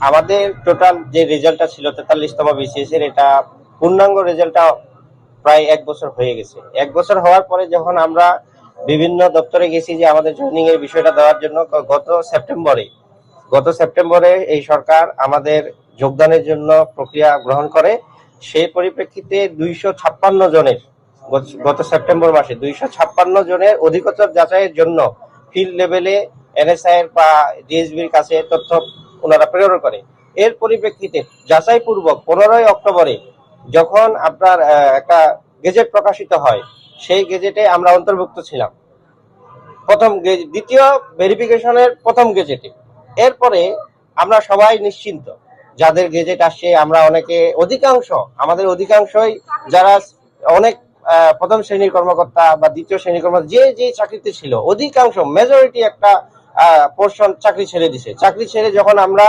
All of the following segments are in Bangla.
আমাদের টোটাল যে রেজাল্টটা ছিল, তেতাল্লিশতম বিসিএস এর এটা পূর্ণাঙ্গ রেজাল্টটা প্রায় এক বছর হয়ে গেছে। এক বছর হওয়ার পরে যখন আমরা বিভিন্ন দপ্তরে গেছি যে আমাদের জয়েনিং এর বিষয়টা দেওয়ার জন্য গত সেপ্টেম্বরে গত সেপ্টেম্বরে এই সরকার আমাদের যোগদানের জন্য প্রক্রিয়া গ্রহণ করে। সেই পরিপ্রেক্ষিতে দুইশো ছাপ্পান্ন জনের গত- সেপ্টেম্বর মাসে দুইশো ছাপ্পান্ন জনের অধিকতর যাচাইয়ের জন্য ফিল্ড লেভেলে এনএসআই এর বা ডিএসবির কাছে তথ্য ওনারা প্রেরণ করে। এর পরিপ্রেক্ষিতে যাচাই পূর্বক পনেরোই অক্টোবরে যখন আপনার একটা গেজেট প্রকাশিত হয়, সেই গেজেটে আমরা অন্তর্ভুক্ত ছিলাম। প্রথম দ্বিতীয় ভেরিফিকেশনের প্রথম গেজেটে। এরপরে আমরা সবাই নিশ্চিন্ত, যাদের গেজেট আসছে, আমরা অনেকে অধিকাংশ, আমাদের অধিকাংশই যারা অনেক প্রথম শ্রেণির কর্মকর্তা বা দ্বিতীয় শ্রেণির কর্মকর্তা, যে যে চাকরিতে ছিল, অধিকাংশ মেজরিটি একটা পোর্শন চাকরি ছেড়ে দিছে। চাকরি ছেড়ে যখন আমরা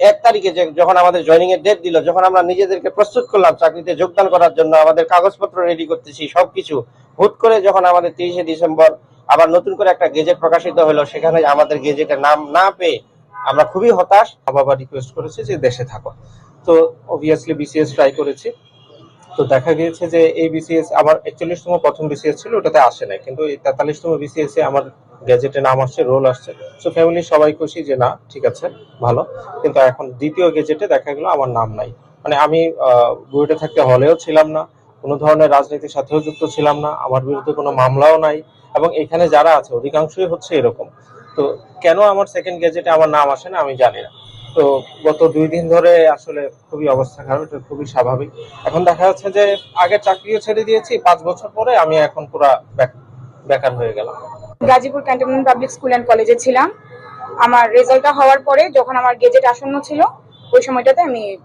এক তারিখে যখন আমাদের জয়নিং এর ডেট দিল, যখন আমরা নিজেদেরকে প্রস্তুত করলাম চাকরিতে যোগদান করার জন্য, আমাদের কাগজপত্র রেডি করতেছি, সবকিছু, হুট করে যখন আমাদের তিরিশে ডিসেম্বর আবার নতুন করে একটা গেজেট প্রকাশিত হলো, সেখানে আমাদের গেজেটের নাম না পেয়ে আমরা খুবই হতাশ। বাবা রিকোয়েস্ট করেছে যে দেশে থাকো। তো অবভিয়াসলি বিসিএস ট্রাই করেছি। তো দেখা গিয়েছে যে এই বিসিএস আমার একচল্লিশতম প্রথম বিসিএস ছিল, ওটাতে আসে নাই। কিন্তু এই তেতাল্লিশতম বিসিএস আমার গ্যাজেটে নাম আসছে, রোল আসছে। সো ফ্যামিলি সবাই খুশি যে না, ঠিক আছে, ভালো। কিন্তু এখন দ্বিতীয় গেজেটে দেখা গেল আমার নাম নাই। মানে আমি বুয়েটে থাকতে হলেও ছিলাম না, কোনো ধরনের রাজনীতির সাথেও যুক্ত ছিলাম না, আমার বিরুদ্ধে কোনো মামলাও নাই, এবং এখানে যারা আছে, অধিকাংশই হচ্ছে এরকম। তো কেন আমার সেকেন্ড গেজেটে আমার নাম আসে না, আমি জানি না। তো গত দুই দিন ধরে আসলে খুবই অবস্থা খারাপ, এটা খুবই স্বাভাবিক। এখন দেখা যাচ্ছে যে আগের চাকরিও ছেড়ে দিয়েছি, পাঁচ বছর পরে আমি এখন পুরা বেক- বেকার হয়ে গেলাম। Gazipur cantonment public school and কলেজে ছিলাম। আমার রেজাল্টটা হওয়ার পরে যখন আমার গেজেট আসন্ন ছিল, ওই সময়টাতে আমি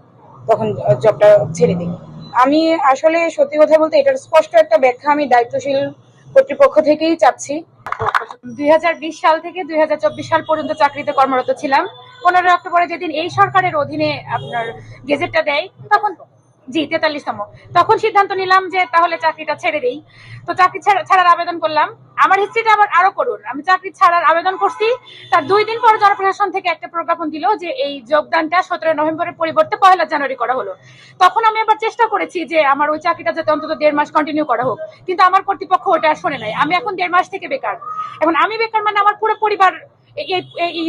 তখন জবটা ছেড়ে দিই। আমি আসলে সত্যি কথা বলতে এটার স্পষ্ট একটা ব্যাখ্যা আমি দায়িত্বশীল কর্তৃপক্ষ থেকেই চাচ্ছি। দুই হাজার বিশ সাল থেকে দুই হাজার চব্বিশ সাল পর্যন্ত চাকরিতে কর্মরত ছিলাম। পনেরোই অক্টোবরে যেদিন এই সরকারের অধীনে আপনার গেজেটটা দেয়, তখন জি, তেতাল্লিশতম। তখন সিদ্ধান্ত নিলাম যে তাহলে চাকরিটা ছেড়ে দেই। তো চাকরি ছাড়া- ছাড়ার আবেদন করলাম। আমার হিস্ট্রিটা আবার আরও করুন। আমি চাকরি ছাড়ার আবেদন করছি। তার দুই দিন পর জনপ্রশাসন থেকে একটা প্রজ্ঞাপন দিল যে এই যোগদানটা সতেরো নভেম্বরের পরিবর্তে পয়লা জানুয়ারি করা হলো। তখন আমি আবার চেষ্টা করেছি যে আমার ওই চাকরিটা যাতে অন্তত দেড় মাস কন্টিনিউ করা হোক। কিন্তু আমার কর্তৃপক্ষ ওটা শোনে নাই। আমি এখন দেড় মাস থেকে বেকার। এখন আমি বেকার মানে আমার পুরো পরিবার এই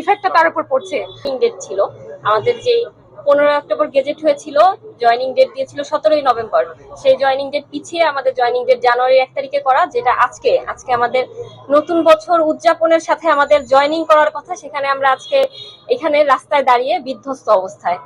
ইফেক্টটা তার উপর পড়ছে। ডেট ছিল। আমাদের যে পনেরোই অক্টোবর গেজেট হয়েছিল জয়েনিং ডেট দিয়েছিল সতেরোই নভেম্বর। সেই জয়েনিং ডেট পিছিয়ে আমাদের জয়েনিং ডেট জানুয়ারি এক তারিখে করা, যেটা আজকে আজকে আমাদের নতুন বছর উদযাপনের সাথে আমাদের জয়নিং করার কথা, সেখানে আমরা আজকে এখানে রাস্তায় দাঁড়িয়ে বিধ্বস্ত অবস্থায়।